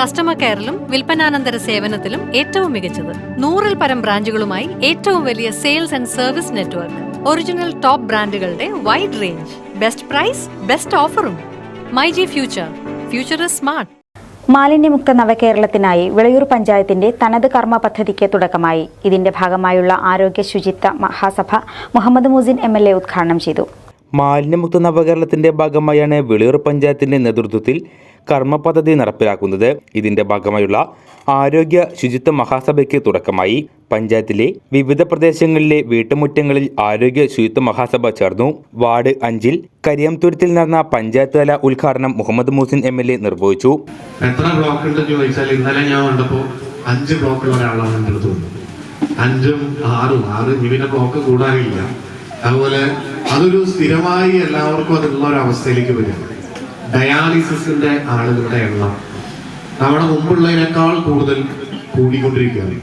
Customer കെയറിലും വിൽപ്പനാനന്തര സേവനത്തിലും ഏറ്റവും മികച്ചത്. നൂറിൽ പരം ബ്രാഞ്ചുകളുമായി ഏറ്റവും വലിയ sales and service network. Original top ബ്രാൻഡുകളുടെ wide range best price best ഓഫറും my G future. Future is smart. മാലിന്യമുക്ത നവകേരളത്തിനായി വിളയൂർ പഞ്ചായത്തിന്റെ തനത് കർമ്മ പദ്ധതിക്ക് തുടക്കമായി. ഇതിന്റെ ഭാഗമായുള്ള ആരോഗ്യ ശുചിത്വ മഹാസഭ മുഹമ്മദ് മുസിൻ എം ഉദ്ഘാടനം ചെയ്തു. മാലിന്യമുക്ത നവകേരളത്തിന്റെ ഭാഗമായാണ് വെളിയൂർ പഞ്ചായത്തിന്റെ നേതൃത്വത്തിൽ കർമ്മ പദ്ധതി നടപ്പിലാക്കുന്നത്. ഇതിന്റെ ഭാഗമായുള്ള ആരോഗ്യ ശുചിത്വ മഹാസഭയ്ക്ക് തുടക്കമായി. പഞ്ചായത്തിലെ വിവിധ പ്രദേശങ്ങളിലെ വീട്ടുമുറ്റങ്ങളിൽ ആരോഗ്യ ശുചിത്വ മഹാസഭ ചേർന്നു. വാർഡ് അഞ്ചിൽ കരിയംതുരത്തിൽ നടന്ന പഞ്ചായത്ത് തല ഉദ്ഘാടനം Muhammad Muhsin M L A നിർവഹിച്ചു. എത്ര ചോദിച്ചാൽ ഇന്നലെ ഞാൻ കണ്ടപ്പോൾ അഞ്ച് ബ്ലോക്കുള്ള ഒരാളാണ് എന്റെ അടുത്ത് അഞ്ചും ആറും ആറ് ബ്ലോക്ക് കൂടാനില്ല. അതുപോലെ അതൊരു സ്ഥിരമായി എല്ലാവർക്കും അതിനുള്ള ഒരു അവസ്ഥയിലേക്ക് വരും. ഡയാലിസിസിന്റെ ആളുകളുടെ എണ്ണം. നമ്മുടെ മുമ്പുള്ളതിനേക്കാൾ കൂടുതൽ കൂടിക്കൊണ്ടിരിക്കുകയാണ്.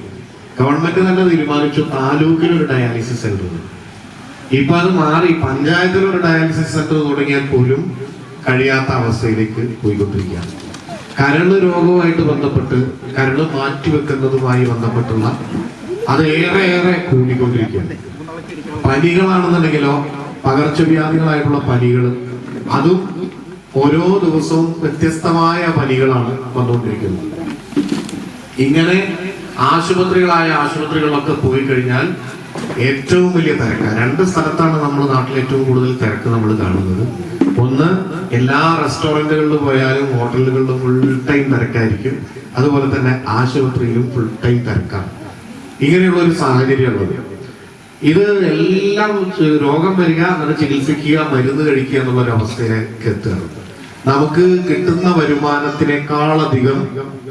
ഗവൺമെന്റ് തന്നെ തീരുമാനിച്ചു താലൂക്കിൽ ഒരു ഡയാലിസിസ് സെന്റർ. ഇപ്പൊ അത് മാറി പഞ്ചായത്തിൽ ഒരു ഡയാലിസിസ് സെന്റർ തുടങ്ങിയാൽ പോലും കഴിയാത്ത അവസ്ഥയിലേക്ക് പോയിക്കൊണ്ടിരിക്കുകയാണ്. കരൾ രോഗവുമായിട്ട് ബന്ധപ്പെട്ട് കരൾ മാറ്റിവെക്കുന്നതുമായി ബന്ധപ്പെട്ടുള്ള അത് ഏറെ ഏറെ കൂടിക്കൊണ്ടിരിക്കുകയാണ്. പനികളാണെന്നുണ്ടെങ്കിലോ പകർച്ചവ്യാധികളായിട്ടുള്ള പനികൾ അതും ഓരോ ദിവസവും വ്യത്യസ്തമായ പനികളാണ് വന്നുകൊണ്ടിരിക്കുന്നത്. ഇങ്ങനെ ആശുപത്രികളായ ആശുപത്രികളിലൊക്കെ പോയി കഴിഞ്ഞാൽ ഏറ്റവും വലിയ തിരക്ക്. രണ്ട് സ്ഥലത്താണ് നമ്മൾ നാട്ടിൽ ഏറ്റവും കൂടുതൽ തിരക്ക് നമ്മൾ കാണുന്നത്. ഒന്ന് എല്ലാ റെസ്റ്റോറന്റുകളിലും പോയാലും ഹോട്ടലുകളിലും ഫുൾ ടൈം തിരക്കായിരിക്കും. അതുപോലെ തന്നെ ആശുപത്രിയിലും ഫുൾ ടൈം തിരക്കാണ്. ഇങ്ങനെയുള്ള ഒരു സാഹചര്യമുള്ളത് ഇത് എല്ലാം രോഗം വരിക അങ്ങനെ ചികിത്സിക്കുക മരുന്ന് കഴിക്കുക എന്നുള്ള ഒരു അവസ്ഥയിലേക്ക് എത്തുകയാണ്. നമുക്ക് കിട്ടുന്ന വരുമാനത്തിനേക്കാളധികം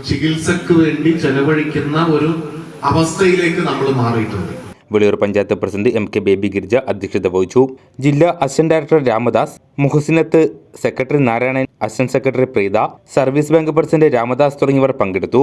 ചികിത്സക്ക് വേണ്ടി ചെലവഴിക്കുന്ന ഒരു അവസ്ഥയിലേക്ക് നമ്മൾ മാറിയിട്ടുണ്ട്. Veliyur panchayat president M K Baby Girija അധ്യക്ഷത വഹിച്ചു. ജില്ലാ assistant director Ramadas മുഹസിനത്ത് secretary Narayanan assistant secretary Preetha service bank president Ramadas തുടങ്ങിയവർ പങ്കെടുത്തു.